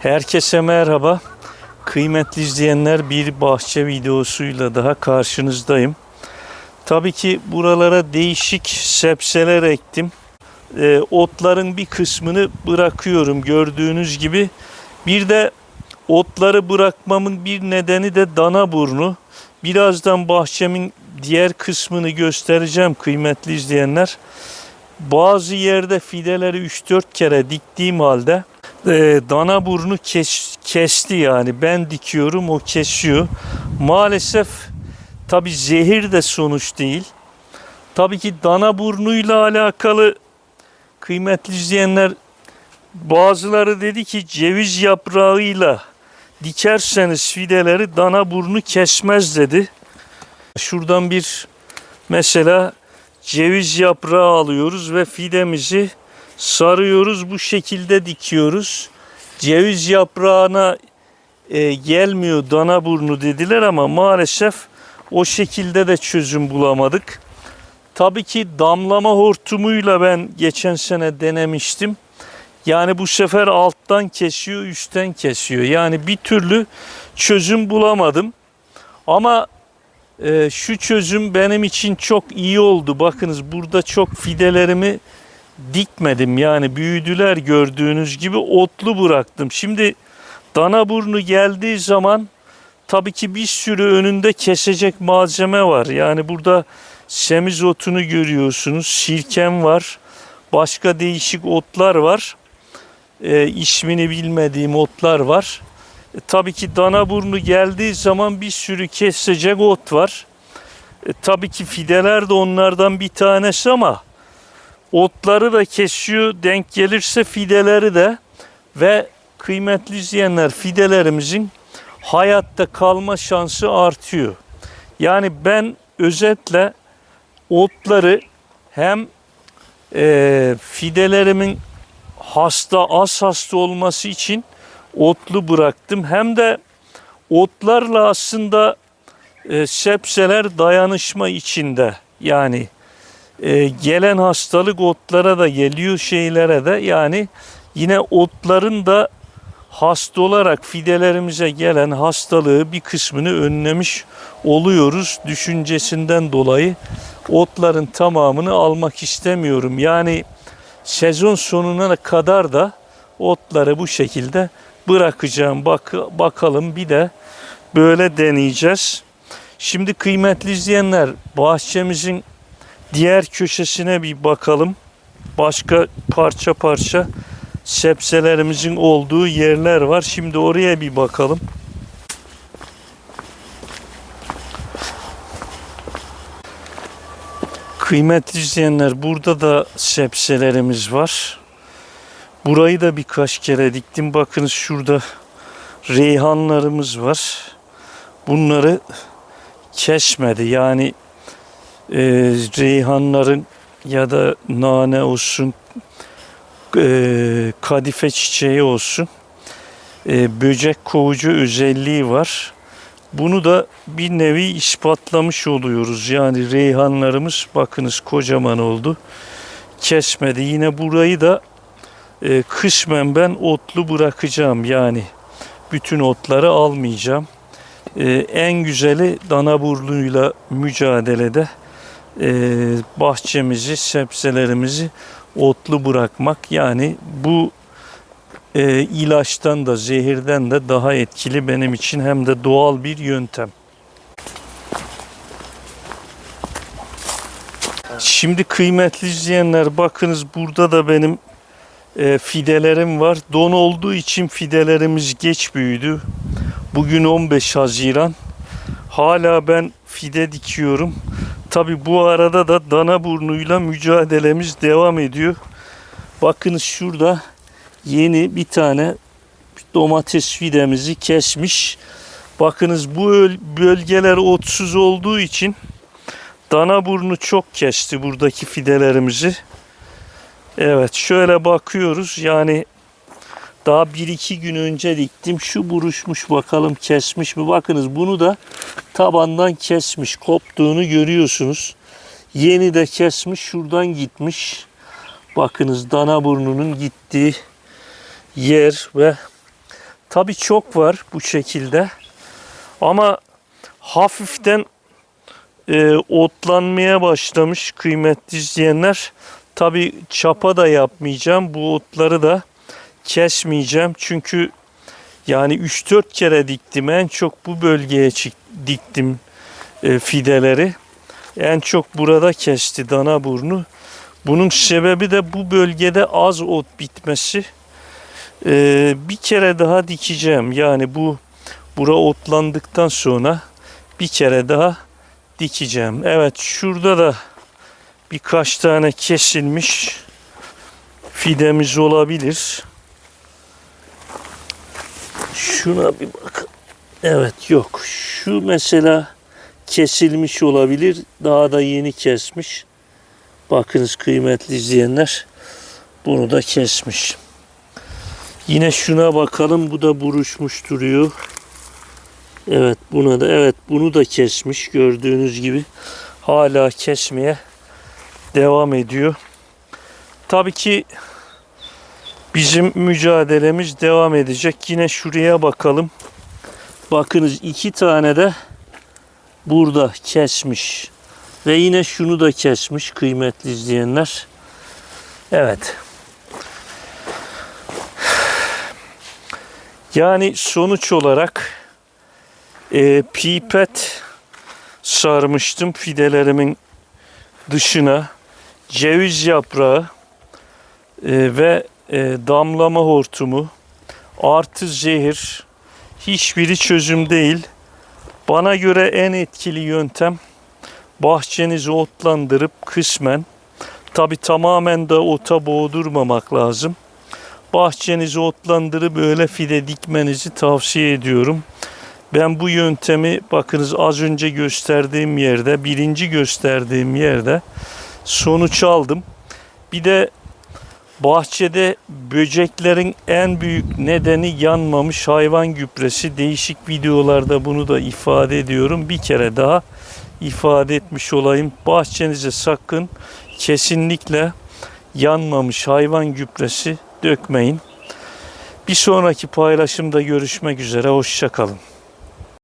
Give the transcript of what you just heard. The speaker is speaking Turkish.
Herkese merhaba. Kıymetli izleyenler bir bahçe videosuyla daha karşınızdayım. Tabii ki buralara değişik sebzeler ektim. Ee, otların bir kısmını bırakıyorum gördüğünüz gibi. Bir de otları bırakmamın bir nedeni de dana burnu. Birazdan bahçemin diğer kısmını göstereceğim kıymetli izleyenler. Bazı yerde fideleri 3-4 kere diktiğim halde e, dana burnu kes, kesti yani ben dikiyorum o kesiyor. Maalesef tabi zehir de sonuç değil. Tabii ki dana burnuyla alakalı kıymetli izleyenler bazıları dedi ki ceviz yaprağıyla dikerseniz fideleri dana burnu kesmez dedi. Şuradan bir mesela ceviz yaprağı alıyoruz ve fidemizi sarıyoruz bu şekilde dikiyoruz. Ceviz yaprağına e, gelmiyor dana burnu dediler ama maalesef o şekilde de çözüm bulamadık. Tabii ki damlama hortumuyla ben geçen sene denemiştim. Yani bu sefer alttan kesiyor, üstten kesiyor. Yani bir türlü çözüm bulamadım. Ama e, şu çözüm benim için çok iyi oldu. Bakınız burada çok fidelerimi dikmedim. Yani büyüdüler gördüğünüz gibi otlu bıraktım. Şimdi dana burnu geldiği zaman tabii ki bir sürü önünde kesecek malzeme var. Yani burada semizotunu görüyorsunuz. Sirkem var. Başka değişik otlar var. E, ismini bilmediğim otlar var. E, tabii ki dana burnu geldiği zaman bir sürü kesecek ot var. E, tabii ki fideler de onlardan bir tanesi ama otları da kesiyor. Denk gelirse fideleri de ve kıymetli izleyenler fidelerimizin hayatta kalma şansı artıyor. Yani ben özetle otları hem e, fidelerimin hasta az hasta olması için otlu bıraktım. Hem de otlarla aslında e, sebzeler dayanışma içinde. Yani e, gelen hastalık otlara da geliyor şeylere de. Yani yine otların da hasta olarak fidelerimize gelen hastalığı bir kısmını önlemiş oluyoruz düşüncesinden dolayı otların tamamını almak istemiyorum. Yani sezon sonuna kadar da otları bu şekilde bırakacağım. Bak, bakalım bir de böyle deneyeceğiz. Şimdi kıymetli izleyenler bahçemizin diğer köşesine bir bakalım. Başka parça parça sebzelerimizin olduğu yerler var. Şimdi oraya bir bakalım. Kıymetli izleyenler burada da sebzelerimiz var. Burayı da birkaç kere diktim. Bakınız şurada reyhanlarımız var. Bunları kesmedi. Yani e, reyhanların ya da nane olsun, e, kadife çiçeği olsun, e, böcek kovucu özelliği var. Bunu da bir nevi ispatlamış oluyoruz. Yani reyhanlarımız bakınız kocaman oldu. Kesmedi. Yine burayı da e, kısmen ben otlu bırakacağım. Yani bütün otları almayacağım. E, en güzeli dana burnuyla mücadelede bahçemizi, sebzelerimizi otlu bırakmak. Yani bu e, ilaçtan da zehirden de daha etkili benim için hem de doğal bir yöntem. Şimdi kıymetli izleyenler bakınız burada da benim e, fidelerim var. Don olduğu için fidelerimiz geç büyüdü. Bugün 15 Haziran. Hala ben fide dikiyorum. Tabi bu arada da dana burnuyla mücadelemiz devam ediyor. Bakınız şurada yeni bir tane domates fidemizi kesmiş. Bakınız bu bölgeler otsuz olduğu için dana burnu çok kesti buradaki fidelerimizi. Evet şöyle bakıyoruz yani daha bir iki gün önce diktim. Şu buruşmuş bakalım kesmiş mi? Bakınız bunu da tabandan kesmiş. Koptuğunu görüyorsunuz. Yeni de kesmiş. Şuradan gitmiş. Bakınız dana burnunun gittiği yer ve Tabii çok var bu şekilde. Ama hafiften e, otlanmaya başlamış kıymetli izleyenler. Tabii çapa da yapmayacağım. Bu otları da kesmeyeceğim. Çünkü yani 3-4 kere diktim. En çok bu bölgeye diktim e, fideleri. En çok burada kesti dana burnu. Bunun sebebi de bu bölgede az ot bitmesi. E, bir kere daha dikeceğim. Yani bu bura otlandıktan sonra bir kere daha dikeceğim. Evet şurada da birkaç tane kesilmiş fidemiz olabilir. Şuna bir bak. Evet yok. Şu mesela kesilmiş olabilir. Daha da yeni kesmiş. Bakınız kıymetli izleyenler. Bunu da kesmiş. Yine şuna bakalım. Bu da buruşmuş duruyor. Evet buna da evet bunu da kesmiş gördüğünüz gibi. Hala kesmeye devam ediyor. Tabii ki bizim mücadelemiz devam edecek. Yine şuraya bakalım. Bakınız iki tane de burada kesmiş. Ve yine şunu da kesmiş kıymetli izleyenler. Evet. Yani sonuç olarak e, pipet sarmıştım fidelerimin dışına. Ceviz yaprağı e, ve e, damlama hortumu artı zehir hiçbiri çözüm değil. Bana göre en etkili yöntem bahçenizi otlandırıp kısmen tabi tamamen de ota boğdurmamak lazım. Bahçenizi otlandırıp böyle fide dikmenizi tavsiye ediyorum. Ben bu yöntemi bakınız az önce gösterdiğim yerde, birinci gösterdiğim yerde sonuç aldım. Bir de bahçede böceklerin en büyük nedeni yanmamış hayvan gübresi. Değişik videolarda bunu da ifade ediyorum. Bir kere daha ifade etmiş olayım. Bahçenize sakın kesinlikle yanmamış hayvan gübresi dökmeyin. Bir sonraki paylaşımda görüşmek üzere. Hoşçakalın.